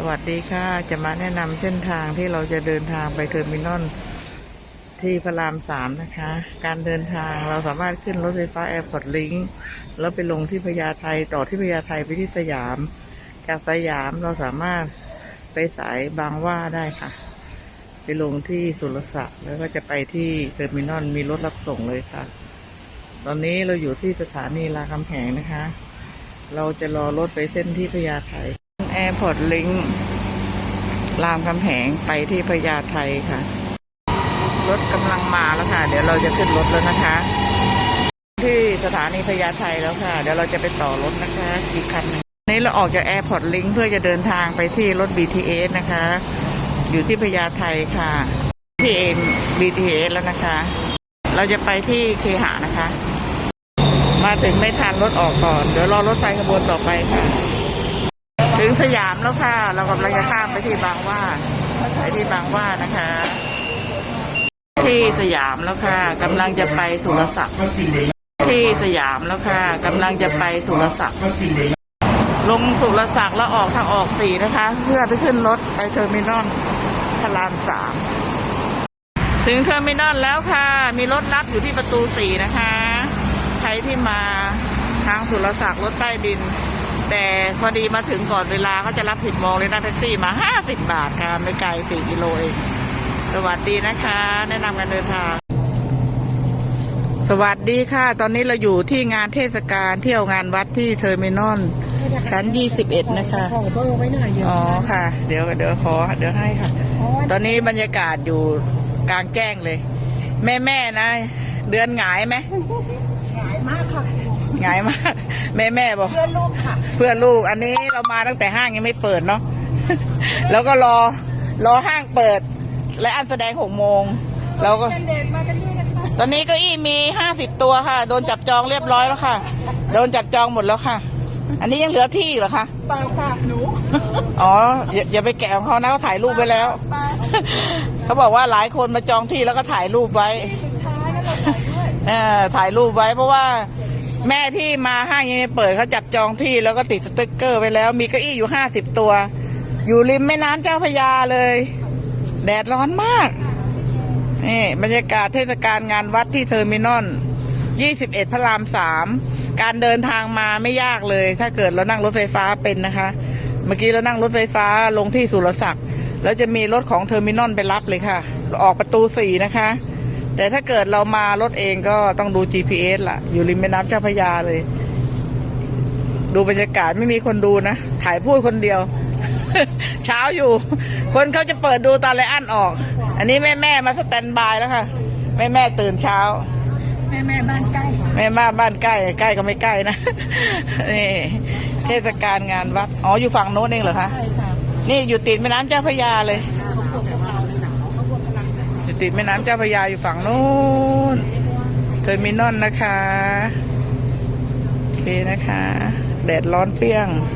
สวัสดีค่ะ จะมาแนะนำเส้นทางที่เราจะเดินทางไปเทอร์มินอลที่พระรามสามนะคะ การเดินทางเราสามารถขึ้นรถไฟฟ้าแอร์พอร์ตลิงแล้วไปลงที่พญาไทต่อที่พญาไทไปที่สยาม จากสยามเราสามารถไปสายบางว่าได้ค่ะ ไปลงที่สุรศักดิ์แล้วก็จะไปที่เทอร์มินอลมีรถรับส่งเลยค่ะ ตอนนี้เราอยู่ที่สถานีรามคำแหงนะคะ เราจะรอรถไปเส้นที่พญาไท แอร์พอร์ตลิงรามคำแหงไปที่พญาไทค่ะ รถกำลังมาแล้วค่ะ เดี๋ยวเราจะขึ้นรถแล้วนะคะ ที่สถานีพญาไทแล้วค่ะ เดี๋ยวเราจะไปต่อรถนะคะอีกคันหนึงนนี้เราออกจากแอร์พอร์ตลิงเพื่อจะเดินทางไปที่รถ BTS นะคะ อยู่ที่พญาไทค่ะ ที่เอ็ม BTS แล้วนะคะ เราจะไปที่เคหะนะคะ มาถึงไม่ทันรถออกก่อน เดี๋ยวรอรถไฟขบวนต่อไปค่ะ ถึงสยามแล้วค่ะ เรากำลังจะข้ามไปที่บางว่าไปที่บางว่านะคะ ที่สยามแล้วค่ะกำลังจะไปสุรศักดิ์ที่สยามแล้วค่ะกำลังจะไปสุรศักดิ์ลงสุรศักดิ์แล้วออกทางออกสี่นะคะ เพื่อไปขึ้นรถไปเทอร์มินอลพระรามสามถึงเทอร์มินอลแล้วค่ะ มีรถรับอยู่ที่ประตูสี่นะคะ ใครที่มาทางสุรศักดิ์รถใต้ดิน แต่พอดีมาถึงก่อนเวลาเขาจะรับผิดโมงเลยนะแท็กซี่มาห้าสิบบาทค่ะ ไม่ไกลสี่กิโลเองสวัสดีนะคะ แนะนำการเดินทาง สวัสดีค่ะ ตอนนี้เราอยู่ที่งานเทศกาลเที่ยวงานวัดที่เทอร์มินอลชั้นยี่สิบเอ็ดนะคะขอเบอร์ไว้หน่อยเดียวอ๋อค่ะ เดี๋ยวเดี๋ยวขอ เดี๋ยวให้ค่ะ ตอนนี้บรรยากาศอยู่กลางแจ้งเลย แม่แม่ๆนะ เดือนหงายไหมขายมากค่ะ หงายมากแม่แม่ๆบอก เพื่อนลูกค่ะ เพื่อนลูก อันนี้เรามาตั้งแต่ห้างยังไม่เปิดเนาะ แล้วก็รอ รอห้างเปิด และอันแสดงหกโมงเราก็ เด็กมากันด้วยนะคะตอนนี้เก็อี้มีห้าสิบตัวค่ะ โดนจับจองเรียบร้อยแล้วค่ะ โดนจับจองหมดแล้วค่ะ อันนี้ยังเหลือที่เหรอคะ เปล่าค่ะหนูอ๋ออย่าอย่าไปแกะของเขานะเขาถ่ายรูปไว้แล้วปลาเขาบอกว่าหลายคนมาจองที่แล้วก็ถ่ายรูปไว้ สุดท้ายแล้วเราขายด้วย เออถ่ายรูปไว้เพราะว่า แม่ที่มาห้างยังไม่เปิดเขาจับจองที่แล้วก็ติดสติ๊กเกอร์ไว้แล้วมีเก้าอี้อยู่ห้าสิบตัว อยู่ริมแม่น้ำเจ้าพระยาเลย แดดร้อนมากนี่บรรยากาศเทศกาลงานวัดที่เทอร์มินอลยี่สิบเอ็ดพระรามสามการเดินทางมาไม่ยากเลย ถ้าเกิดเรานั่งรถไฟฟ้าเป็นนะคะ เมื่อกี้เรานั่งรถไฟฟ้าลงที่สุรศักดิ์แล้วจะมีรถของเทอร์มินอลไปรับเลยค่ะ ออกประตูสี่นะคะ แต่ถ้าเกิดเรามารถเองก็ต้องดู GPS ล่ะ อยู่ริมแม่น้ำเจ้าพระยาเลย ดูบรรยากาศไม่มีคนดูนะ ถ่ายพูดคนเดียว เช้าอยู่ คนเขาจะเปิดดูตอนไรอันออก อันนี้แม่แม่ๆมาสแตนบายแล้วค่ะ แม่แม่ๆตื่นเช้า แม่แม่บ้านใกล้ค่ะแม่มาบ้านใกล้ ใกล้ก็ไม่ใกล้นะนี่เทศกาลงานวัด อ๋ออยู่ฝั่งโน้นเองเหรอคะใช่ค่ะนี่อยู่ติดแม่น้ำเจ้าพระยาเลย ติดแม่น้ำเจ้าพระยาอยู่ฝั่งโน้นเทอร์มินอลนะคะ โอเคนะคะ แดดร้อนเปรี้ยง